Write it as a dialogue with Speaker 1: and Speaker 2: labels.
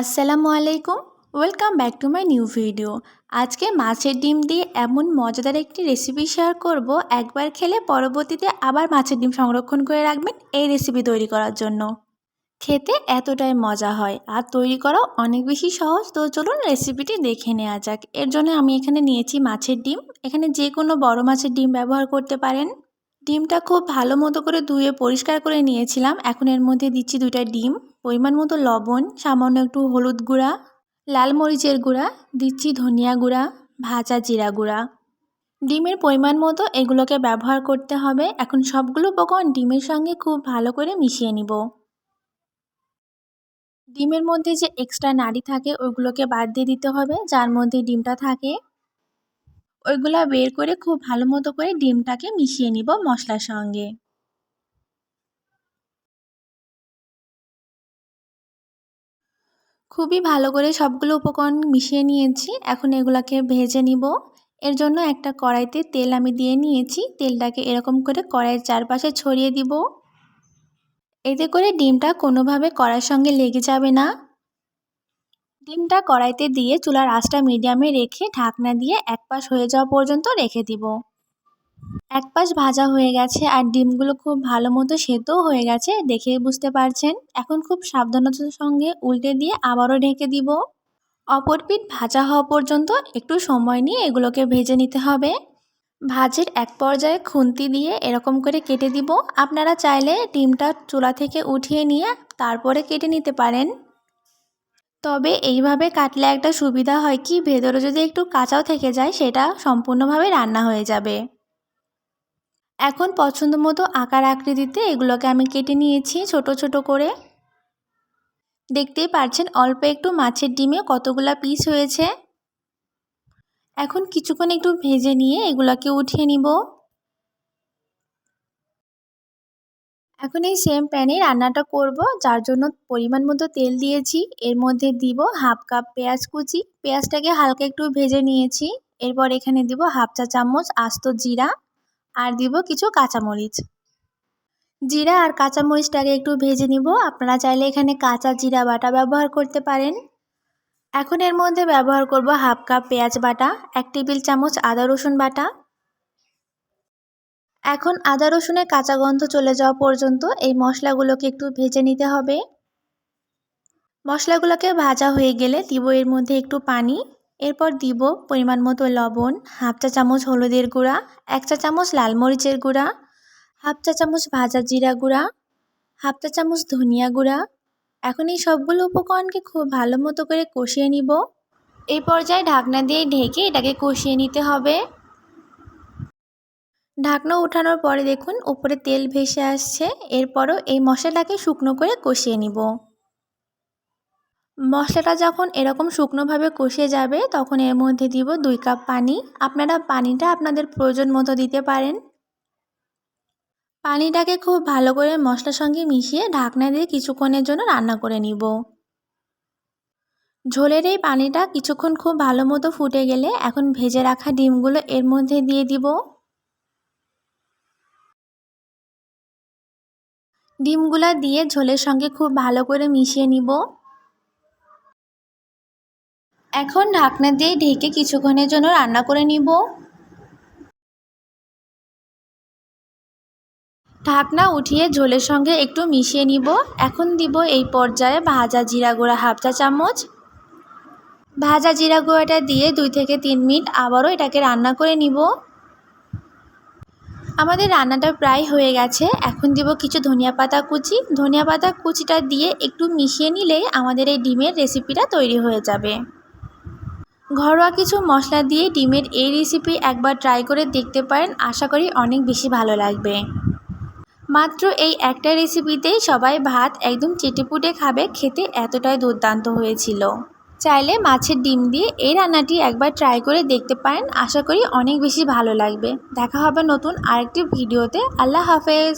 Speaker 1: আসসালামু আলাইকুম। Welcome back to my new video আজকে মাছের ডিম দিয়ে এমন মজাদার একটি রেসিপি শেয়ার করব। একবার খেলে পরবর্তীতে আবার মাছের ডিম সংরক্ষণ করে রাখবেন এই রেসিপি তৈরি করার জন্য। খেতে এতটাই মজা হয়। আর তৈরি করাও অনেক বেশি সহজ। তো চলুন রেসিপিটি দেখে নেওয়া যাক। এর জন্য আমি এখানে নিয়েছি মাছের ডিম। এখানে যে কোনো বড় মাছের ডিম ব্যবহার করতে পারেন। ডিমটা খুব ভালো মতো করে ধুয়ে পরিষ্কার করে নিয়েছিলাম। এখন এর মধ্যে দিচ্ছি দুইটা ডিম। পরিমাণ মতো লবণ, সামান্য একটু হলুদ গুঁড়া, লাল মরিচের গুঁড়া, দিচ্ছি ধনিয়া গুঁড়া, ভাজা জিরা গুঁড়া। ডিমের পরিমাণ মতো এগুলোকে ব্যবহার করতে হবে। এখন সবগুলো উপকরণ ডিমের সঙ্গে খুব ভালো করে মিশিয়ে নিব। ডিমের মধ্যে যে এক্সট্রা নাড়ি থাকে ওইগুলোকে বাদ দিয়ে দিতে হবে। যার মধ্যে ডিমটা থাকে ওইগুলা বের করে খুব ভালো মতো করে ডিমটাকে মিশিয়ে নিব মশলার সঙ্গে। খুবই ভালো করে সবগুলো উপকরণ মিশিয়ে নিয়েছি। এখন এগুলাকে ভেজে নিব। এর জন্য একটা কড়াইতে তেল আমি দিয়ে নিয়েছি। তেলটাকে এরকম করে কড়াইয়ের চারপাশে ছড়িয়ে দিব। এতে করে ডিমটা কোনোভাবে কড়াইয়ের সঙ্গে লেগে যাবে না। ডিমটা কড়াইতে দিয়ে চুলার আঁচটা মিডিয়ামে রেখে ঢাকনা দিয়ে এক পাশ হয়ে যাওয়া পর্যন্ত রেখে দিব। এক পাশ ভাজা হয়ে গেছে আর ডিমগুলো খুব ভালো মতো সেদ্ধও হয়ে গেছে, দেখে বুঝতে পারছেন? এখন খুব সাবধানতার সঙ্গে উল্টে দিয়ে আবারও ঢেকে দিব। অপর পিঠ ভাজা হওয়া পর্যন্ত একটু সময় নিয়ে এগুলোকে ভেজে নিতে হবে। ভাজের এক পর্যায়ে খুন্তি দিয়ে এরকম করে কেটে দিব। আপনারা চাইলে ডিমটা চুলা থেকে উঠিয়ে নিয়ে তারপরে কেটে নিতে পারেন। তবে এইভাবে কাটলে একটা সুবিধা হয় কি? ভেতরে যদি একটু কাঁচাও থেকে যায়, সেটা সম্পূর্ণভাবে রান্না হয়ে যাবে। এখন পছন্দ মতো আকার আকৃতিতে এগুলোকে আমি কেটে নিয়েছি ছোট ছোট করে। দেখতেই পারছেন, অল্প একটু মাছের ডিমে কতগুলা পিস হয়েছে। এখন কিছুক্ষণ একটু ভেজে নিয়ে এগুলোকে উঠিয়ে নিব। এখন এই সেম প্যানে রান্নাটা করব, যার জন্য পরিমাণ মতো তেল দিয়েছি। এর মধ্যে দিব হাফ কাপ পেঁয়াজ কুচি। পেঁয়াজটাকে হালকা একটু ভেজে নিয়েছি। এরপর এখানে দিব হাফ চা চামচ আস্ত জিরা আর দিব কিছু কাঁচামরিচ। জিরা আর কাঁচামরিচটাকে একটু ভেজে নিব। আপনারা চাইলে এখানে কাঁচা জিরা বাটা ব্যবহার করতে পারেন। এখন এর মধ্যে ব্যবহার করব হাফ কাপ পেঁয়াজ বাটা, এক টেবিল চামচ আদা রসুন বাটা এখন আদা, রসুনের কাঁচা গন্ধ চলে যাওয়া পর্যন্ত এই মশলাগুলোকে একটু ভেজে নিতে হবে। মশলাগুলোকে ভাজা হয়ে গেলে দিব এর মধ্যে একটু পানি। এরপর দিব পরিমাণ মতো লবণ, হাফ চা চামচ হলুদের গুঁড়া, এক চা চামচ লাল মরিচের গুঁড়া, হাফ চা চামচ ভাজা জিরা গুঁড়া, হাফ চা চামচ ধনিয়া গুঁড়া। এখন এই সবগুলো উপকরণকে খুব ভালো মতো করে কষিয়ে নিব। এই পর্যায়ে ঢাকনা দিয়ে ঢেকে এটাকে কষিয়ে নিতে হবে। ঢাকনা উঠানোর পরে দেখুন, উপরে তেল ভেসে আসছে। এরপরও এই মশলাটাকে শুকনো করে কষিয়ে নিব। মশলাটা যখন এরকম শুকনোভাবে কষে যাবে, তখন এর মধ্যে দিব দুই কাপ পানি। আপনারা পানিটা আপনাদের প্রয়োজন মতো দিতে পারেন। পানিটাকে খুব ভালো করে মশলার সঙ্গে মিশিয়ে ঢাকনা দিয়ে কিছুক্ষণের জন্য রান্না করে নিব। ঝোলের এই পানিটা কিছুক্ষণ খুব ভালো মতো ফুটে গেলে এখন ভেজে রাখা ডিমগুলো এর মধ্যে দিয়ে দিব। ডিমগুলা দিয়ে ঝোলের সঙ্গে খুব ভালো করে মিশিয়ে নিব। এখন ঢাকনা দিয়ে ঢেকে কিছুক্ষণের জন্য রান্না করে নিব। ঢাকনা উঠিয়ে ঝোলের সঙ্গে একটু মিশিয়ে নিব। এখন দিব এই পর্যায়ে ভাজা জিরা গুঁড়া হাফ চা চামচ। ভাজা জিরা গুঁড়াটা দিয়ে দুই থেকে তিন মিনিট আবারও এটাকে রান্না করে নিব। আমাদের রান্নাটা প্রায় হয়ে গেছে। এখন দিব কিছু ধনিয়া পাতা কুচি। ধনিয়া পাতা কুচিটা দিয়ে একটু মিশিয়ে নিলেই আমাদের এই ডিমের রেসিপিটা তৈরি হয়ে যাবে। ঘরোয়া কিছু মশলা দিয়ে ডিমের এই রেসিপি একবার ট্রাই করে দেখতে পারেন। আশা করি অনেক বেশি ভালো লাগবে। মাত্র এই একটা রেসিপিতেই সবাই ভাত একদম চেটেপুটে খাবে। খেতে এতটাই দুর্দান্ত হয়েছিল। চাইলে মাছের ডিম দিয়ে এই রান্নাটি একবার ট্রাই করে দেখতে পারেন। আশা করি অনেক বেশি ভালো লাগবে। দেখা হবে নতুন আরেকটি ভিডিওতে। আল্লাহ হাফেজ।